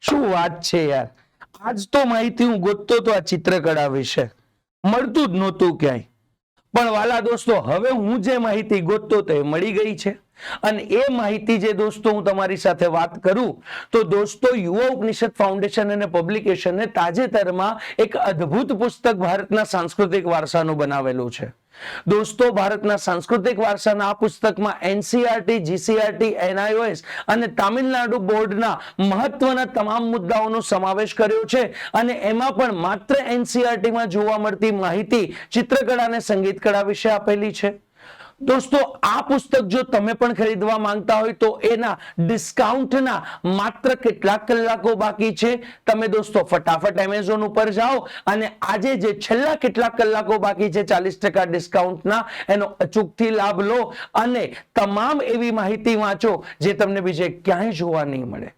શું વાત છે યાર? આજ તો માહિતી હું ગોતતો તો આ ચિત્રકળા વિશે. મળતું જ નહોતું ક્યાંય. પણ વાલા દોસ્તો, હવે હું જે માહિતી ગોતતો તો મળી ગઈ છે. અને એ માહિતી જે દોસ્તો હું તમારી સાથે વાત કરું, તો દોસ્તો, યુવા ઉપનિષદ ફાઉન્ડેશન અને પબ્લિકેશને તાજેતરમાં એક અદ્ભુત પુસ્તક ભારતના સાંસ્કૃતિક વારસાનું બનાવેલું છે. દોસ્તો, ભારતના સાંસ્કૃતિક વારસાના આ પુસ્તકમાં એનસીઆરટી, જીસીઆરટી, એનઆઈઓએસ અને તામિલનાડુ બોર્ડના મહત્વના તમામ મુદ્દાઓનો સમાવેશ કર્યો છે અને એમાં પણ માત્ર એનસીઆરટીમાં જોવા મળતી માહિતી ચિત્રકળા અને સંગીત કળા વિશે આપેલી છે. દોસ્તો, આ પુસ્તક જો તમે પણ ખરીદવા માંગતા હોય તો એના ડિસ્કાઉન્ટના માત્ર કેટલાક કલાકો બાકી છે. તમે દોસ્તો, ફટાફટ એમેઝોન ઉપર જાઓ અને આજે જે છેલ્લા કેટલાક કલાકો બાકી છે, ચાલીસ ટકા ડિસ્કાઉન્ટના, એનો અચૂકથી લાભ લો અને તમામ એવી માહિતી વાંચો જે તમને બીજે ક્યાંય જોવા નહીં મળે.